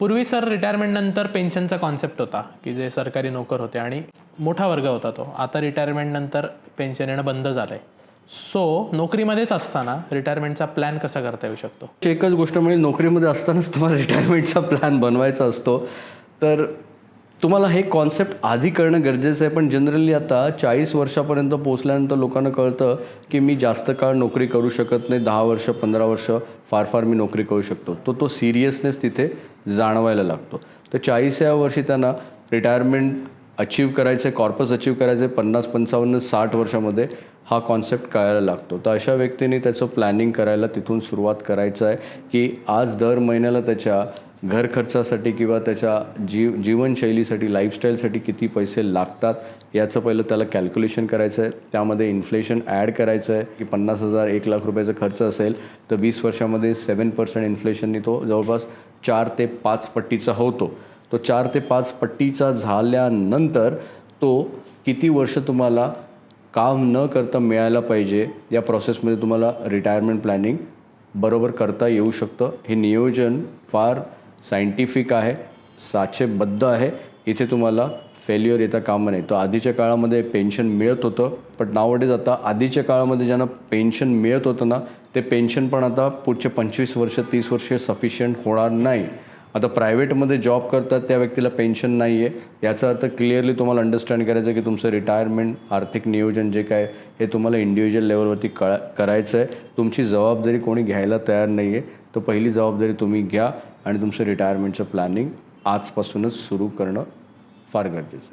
पूर्वी sir retirement नंतर पेन्शनचा concept होता की जे सरकारी नोकर होते आणि मोठा वर्ग होता तो. आता रिटायरमेंट नंतर पेन्शन येणं बंद झालंय. सो नोकरीमध्येच असताना रिटायरमेंटचा प्लॅन कसा करता येऊ शकतो? एकच गोष्ट म्हणजे नोकरीमध्ये असतानाच तुम्हाला रिटायरमेंटचा प्लॅन बनवायचा असतो. तर तुम्हाला हे कॉन्सेप्ट आधी करणं गरजेचं आहे पण जनरली आता चाळीस वर्षापर्यंत पोचल्यानंतर लोकांना कळतं की मी जास्त काळ नोकरी करू शकत नाही दहा वर्ष पंधरा वर्ष फार फार मी नोकरी करू शकतो. तो तो सिरियसनेस तिथे जाणवायला लागतो. तर चाळीसव्या वर्षी त्यांना रिटायरमेंट अचीव करायचं आहे कॉर्पस अचीव करायचं आहे पन्नास पंचावन्न साठ वर्षामध्ये हा कॉन्सेप्ट कळायला लागतो. तर अशा व्यक्तीने त्याचं प्लॅनिंग करायला तिथून सुरुवात करायचं आहे की आज दर महिन्याला त्याच्या घर खर्चासाठी किंवा त्याच्या जीव जीवनशैलीसाठी लाईफस्टाईलसाठी किती पैसे लागतात याचं पहिलं त्याला कॅल्क्युलेशन करायचं आहे त्यामध्ये इन्फ्लेशन ॲड करायचं आहे की पन्नास हजार एक लाख रुपयाचा खर्च असेल तर वीस वर्षामध्ये सेवन पर्सेंट इन्फ्लेशननी तो जवळपास चार ते पाच पट्टीचा होतो. तो चार ते पाच पट्टीचा झाल्यानंतर तो किती वर्ष तुम्हाला काम न करता मिळायला पाहिजे या प्रोसेसमध्ये तुम्हाला रिटायरमेंट प्लॅनिंग बरोबर करता येऊ शकतं. हे नियोजन फार सायंटिफिक आहे साचेबद्ध आहे. इथे तुम्हाला फेल्युअर येता कामा नाही तो आधीच्या काळामध्ये पेन्शन मिळत होतं पण नावडेज आता आधीच्या काळामध्ये ज्यांना पेन्शन मिळत होतं ना ते पेन्शन पण आता पुढचे पंचवीस वर्ष तीस वर्ष सफिशियंट होणार नाही. आता प्रायव्हेटमध्ये जॉब करतात त्या व्यक्तीला पेन्शन नाही आहे याचा अर्थ क्लिअरली तुम्हाला अंडरस्टँड करायचं आहे की तुमचं रिटायरमेंट आर्थिक नियोजन जे काय हे तुम्हाला इंडिव्हिज्युअल लेवलवरती कळा करायचं आहे तुमची जबाबदारी कोणी घ्यायला तयार नाही आहे तर पहिली जबाबदारी तुम्ही घ्या. आणि तुमचं रिटायरमेंटचं प्लॅनिंग आजपासूनच सुरू करणं फार गरजेचं आहे.